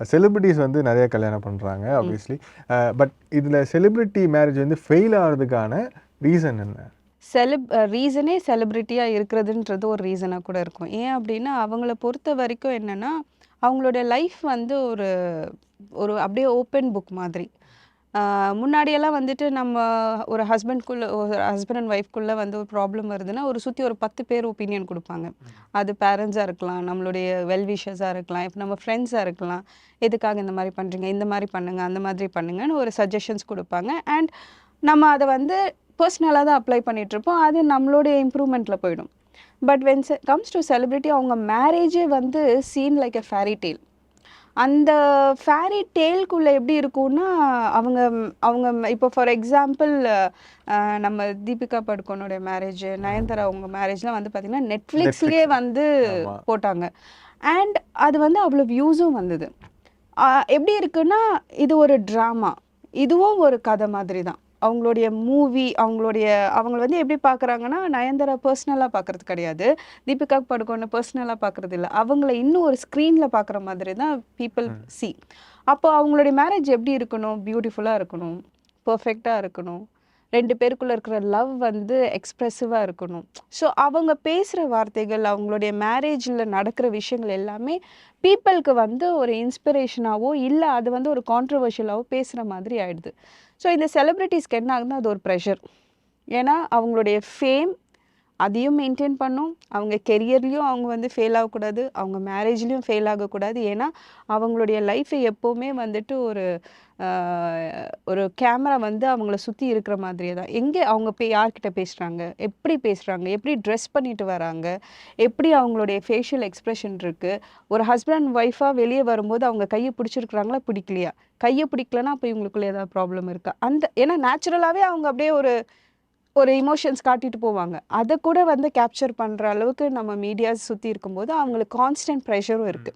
Celebrities வந்து நிறைய கல்யாணம் பண்ணுறாங்க ஆப்வியஸ்லி பட் இதில் செலிபிரிட்டி மேரேஜ் வந்து ஃபெயில் ஆகிறதுக்கான ரீசன் என்ன? செலிப் ரீசனே செலிப்ரிட்டியாக இருக்கிறதுன்றது ஒரு ரீசனாக கூட இருக்கும். ஏன் அப்படின்னா அவங்கள பொறுத்த வரைக்கும் என்னென்னா அவங்களோட லைஃப் வந்து ஒரு ஒரு அப்படியே ஓப்பன் புக் மாதிரி. முன்னாடியெல்லாம் வந்துட்டு நம்ம ஒரு ஹஸ்பண்ட்குள்ளே ஒரு ஹஸ்பண்ட் அண்ட் ஒய்ஃப்குள்ளே வந்து ஒரு ப்ராப்ளம் வருதுன்னா ஒரு சுற்றி ஒரு பத்து பேர் ஒப்பீனியன் கொடுப்பாங்க. அது பேரண்ட்ஸாக இருக்கலாம் நம்மளுடைய வெல்விஷஸாக இருக்கலாம் இப்போ நம்ம ஃப்ரெண்ட்ஸாக இருக்கலாம். எதுக்காக இந்த மாதிரி பண்ணுறீங்க இந்த மாதிரி பண்ணுங்கள் அந்த மாதிரி பண்ணுங்கன்னு ஒரு சஜஷன்ஸ் கொடுப்பாங்க. அண்ட் நம்ம அதை வந்து பர்சனலாக தான் அப்ளை பண்ணிகிட்ருப்போம் அது நம்மளுடைய இம்ப்ரூவ்மெண்ட்டில் போயிடும். But when comes to celebrity அவங்க மேரேஜே வந்து seen like a fairy tale அந்த ஃபேரி டேல்குள்ளே எப்படி இருக்கும்னா அவங்க அவங்க இப்போ ஃபார் எக்ஸாம்பிள் நம்ம தீபிகா படுகோனுடைய மேரேஜ் நயன்தாரா அவங்க மேரேஜ்லாம் வந்து பார்த்திங்கன்னா நெட்ஃப்ளிக்ஸ்லேயே வந்து. போட்டாங்க. அண்ட் அது வந்து அவ்வளோ வியூஸும் வந்தது. எப்படி இருக்குன்னா இது ஒரு ட்ராமா இதுவும் ஒரு கதை மாதிரி தான். அவங்களுடைய மூவி அவங்களுடைய அவங்க வந்து எப்படி பார்க்குறாங்கன்னா நயன்தாரா பர்சனலாக பார்க்குறது கிடையாது. தீபிகா படுகோன்னு பர்சனலாக பார்க்குறது இல்லை. அவங்கள இன்னும் ஒரு ஸ்க்ரீனில் பார்க்குற மாதிரி தான் பீப்புள் சி அப்போ அவங்களுடைய மேரேஜ் எப்படி இருக்கணும்? பியூட்டிஃபுல்லாக இருக்கணும். பர்ஃபெக்டாக இருக்கணும். ரெண்டு பேருக்குள்ள இருக்கிற லவ் வந்து எக்ஸ்ப்ரெசிவாக இருக்கணும். ஸோ அவங்க பேசுகிற வார்த்தைகள் அவங்களுடைய மேரேஜில் நடக்கிற விஷயங்கள் எல்லாமே பீப்புளுக்கு வந்து ஒரு இன்ஸ்பிரேஷனாகவோ இல்லை அது வந்து ஒரு கான்ட்ரவர்ஷியலாகவோ பேசுகிற மாதிரி ஆகிடுது ஸோ இந்த செலிப்ரிட்டிஸ்க்கு என்ன ஆகுதுன்னா அது ஒரு ப்ரெஷர் ஏன்னா அவங்களுடைய ஃபேம் அதையும் மெயின்டைன் பண்ணும். அவங்க கெரியர்லேயும் அவங்க வந்து ஃபெயில் ஆகக்கூடாது. அவங்க மேரேஜ்லேயும் ஃபெயில் ஆகக்கூடாது. ஏன்னா அவங்களுடைய லைஃப்பை எப்போவுமே வந்துட்டு ஒரு ஒரு கேமரா வந்து அவங்கள சுற்றி இருக்கிற மாதிரியே தான் எங்கே அவங்க போய் யார்கிட்ட பேசுகிறாங்க எப்படி பேசுகிறாங்க எப்படி ட்ரெஸ் பண்ணிட்டு வராங்க? எப்படி அவங்களுடைய ஃபேஷியல் எக்ஸ்ப்ரெஷன் இருக்குது ஒரு ஹஸ்பண்ட் அண்ட் ஒய்ஃபாக வெளியே வரும்போது அவங்க கையை பிடிச்சிருக்கிறாங்களா? பிடிக்கலையா? கையை பிடிக்கலனா அப்போ இவங்களுக்குள்ள ஏதாவது ப்ராப்ளம் இருக்கா? அந்த ஏன்னா நேச்சுரலாகவே அவங்க அப்படியே ஒரு ஒரு இமோஷன்ஸ் காட்டிட்டு போவாங்க. அதை கூட வந்து கேப்சர் பண்ணுற அளவுக்கு நம்ம மீடியாஸ் சுற்றி இருக்கும்போது அவங்களுக்கு கான்ஸ்டன்ட் ப்ரெஷரும் இருக்குது